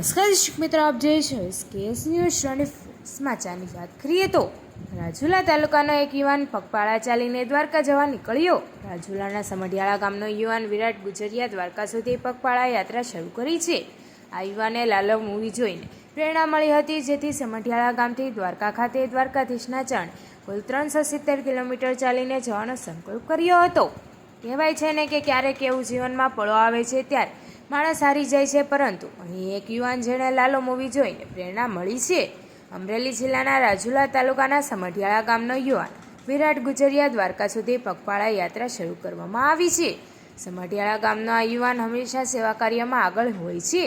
નમસ્કાર શિક્ષક મિત્રો, આપ જય છો સ્કેસ ન્યૂઝ અને સમાચારની વાત કરીએ તો રાજુલા તાલુકાનો એક યુવાન પગપાળા ચાલીને દ્વારકા જવા નીકળ્યો. રાજુલાના સમઢિયાળા ગામનો યુવાન વિરાટ ગુજરિયા દ્વારકા સુધી પગપાળા યાત્રા શરૂ કરી છે. આ યુવાને લાલવ મૂવી જોઈને પ્રેરણા મળી હતી, જેથી સમઢિયાળા ગામથી દ્વારકા ખાતે દ્વારકાધીશના ચરણ કુલ ત્રણસો સિત્તેર કિલોમીટર ચાલીને જવાનો સંકલ્પ કર્યો હતો. કહેવાય છે ને કે ક્યારેક એવું જીવનમાં પળો આવે છે ત્યારે માણસ હારી જાય છે, પરંતુ અહીં એક યુવાન જેણે લાલો મૂવી જોઈને પ્રેરણા મળી છે. અમરેલી જિલ્લાના રાજુલા તાલુકાના સમઢિયાળા ગામનો યુવાન વિરાટ ગુજરિયા દ્વારકા સુધી પગપાળા યાત્રા શરૂ કરવામાં આવી છે. સમઢિયાળા ગામનો આ યુવાન હંમેશા સેવા કાર્યમાં આગળ હોય છે.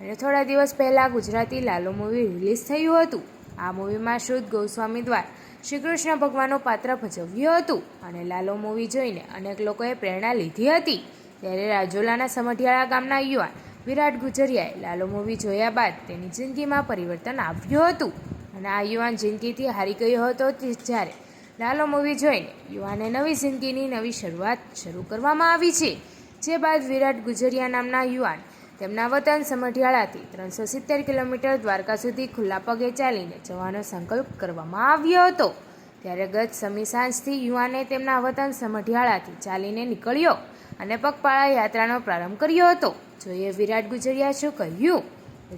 અને થોડા દિવસ પહેલાં ગુજરાતી લાલો મૂવી રિલીઝ થયું હતું. આ મૂવીમાં શુદ્ધ ગોસ્વામી દ્વારા શ્રી કૃષ્ણ ભગવાનનું પાત્ર ભજવ્યું હતું અને લાલો મૂવી જોઈને અનેક લોકોએ પ્રેરણા લીધી હતી. ત્યારે રાજોલાના સમઢિયાળા ગામના યુવાન વિરાટ ગુજરિયાએ લાલો મૂવી જોયા બાદ તેની જિંદગીમાં પરિવર્તન આવ્યું હતું. અને આ યુવાન જિંદગીથી હારી ગયો હતો જ્યારે લાલો મૂવી જોઈને યુવાને નવી જિંદગીની નવી શરૂઆત શરૂ કરવામાં આવી છે. જે બાદ વિરાટ ગુજરિયા નામના યુવાન તેમના વતન સમઢિયાળાથી ત્રણસો સિત્તેર કિલોમીટર દ્વારકા સુધી ખુલ્લા પગે ચાલીને જવાનો સંકલ્પ કરવામાં આવ્યો હતો. ત્યારે ગત સમી સાંજથી યુવાને તેમના વતન સમઢિયાળાથી ચાલીને નીકળ્યો અને પગપાળા યાત્રાનો પ્રારંભ કર્યો હતો. જોઈએ વિરાટ ગુજરિયા શું કહ્યું?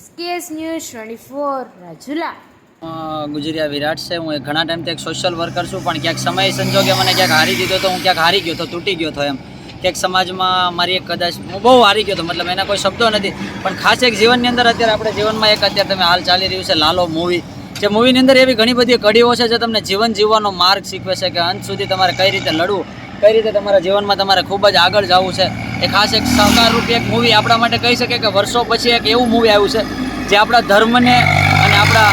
SKS news twenty four Rajula. Gujariya Virat છે. હું ઘણા ટાઈમથી એક સોશિયલ વર્કર છું, પણ ક્યાંક સમય સંજોગે મને ક્યાંક હારી દીધો તો હું ક્યાંક હારી ગયો તો તૂટી ગયો હતો એમ. ક્યાંક સમાજમાં મારી એક કદાચ હું બહુ હારી ગયો હતો મતલબ એના કોઈ શબ્દો નથી. પણ ખાસ એક જીવનની અંદર અત્યારે આપણે જીવનમાં એક અત્યારે તમે હાલ ચાલી રહ્યું છે લાલો મૂવી જે મૂવીની અંદર એવી ઘણી બધી કડીઓ છે જે તમને જીવન જીવવાનો માર્ગ શીખવે છે કે અંત સુધી તમારે કઈ રીતે લડવું, કઈ રીતે તમારા જીવનમાં તમારે ખૂબ જ આગળ જવું છે. એ ખાસ એક સહકારરૂપ એક મૂવી આપણા માટે કહી શકે કે વર્ષો પછી એક એવું મૂવી આવ્યું છે જે આપણા ધર્મને અને આપણા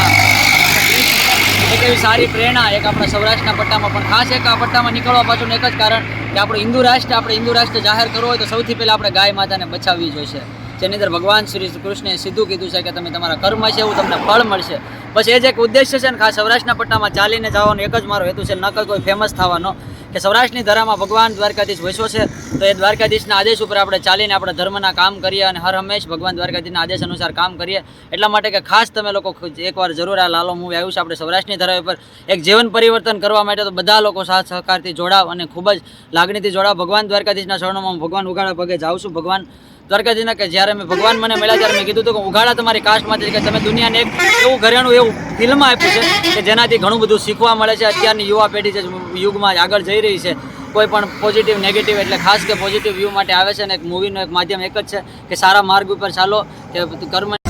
એક એવી સારી પ્રેરણા એક આપણા સૌરાષ્ટ્રના પટ્ટામાં. પણ ખાસ એક આ પટ્ટામાં નીકળવા પાછળનું એક જ કારણ કે આપણું હિન્દુ રાષ્ટ્ર, આપણે હિન્દુ રાષ્ટ્ર જાહેર કરવું હોય તો સૌથી પહેલાં આપણે ગાય માતાને બચાવવી જોઈશે જેની અંદર ભગવાન શ્રી કૃષ્ણે સીધું કીધું છે કે તમે તમારા કર્મ છે, એવું તમને ફળ મળશે. બસ એ જ એક ઉદ્દેશ્ય છે ને ખાસ સૌરાષ્ટ્રના પટ્ટામાં ચાલીને જવાનો એક જ મારો હેતુ છે, ન કોઈ ફેમસ થવાનો. કે સૌરાષ્ટ્રની ધરામાં ભગવાન દ્વારકાધીશ વસ્યો છે, તો એ દ્વારકાધીશના આદેશ ઉપર આપણે ચાલીને આપણે ધર્મના કામ કરીએ અને હર હંમેશ ભગવાન દ્વારકાધીશના આદેશ અનુસાર કામ કરીએ. એટલા માટે કે ખાસ તમે લોકો એકવાર જરૂર આ લાલો મૂવી આવ્યું છે આપણે સૌરાષ્ટ્રની ધરા ઉપર. એક જીવન પરિવર્તન કરવા માટે તો બધા લોકો સાથ સહકારથી જોડાવ અને ખૂબ જ લાગણીથી જોડાવ. ભગવાન દ્વારકાધીશના શરણોમાં ભગવાન ઉગાડા પગે જાઉં છું. ભગવાન દ્વારકાધીશના કે જ્યારે મેં ભગવાન મને મળ્યા ત્યારે મેં કીધું હતું કે ઉઘાડા તમારી કાસ્ટમાંથી કે તમે દુનિયાને એક એવું ઘરેણું એવું ફિલ્મ આપ્યું છે કે જેનાથી ઘણું બધું શીખવા મળે છે. અત્યારની યુવા પેઢી જે યુગમાં આગળ જઈ રહી છે. કોઈ પણ પોઝિટિવ નેગેટિવ એટલે ખાસ કે પોઝિટિવ વ્યૂ માટે આવે છે અને એક મૂવીનું એક માધ્યમ એક જ છે કે સારા માર્ગ ઉપર ચાલો, કે કર્મ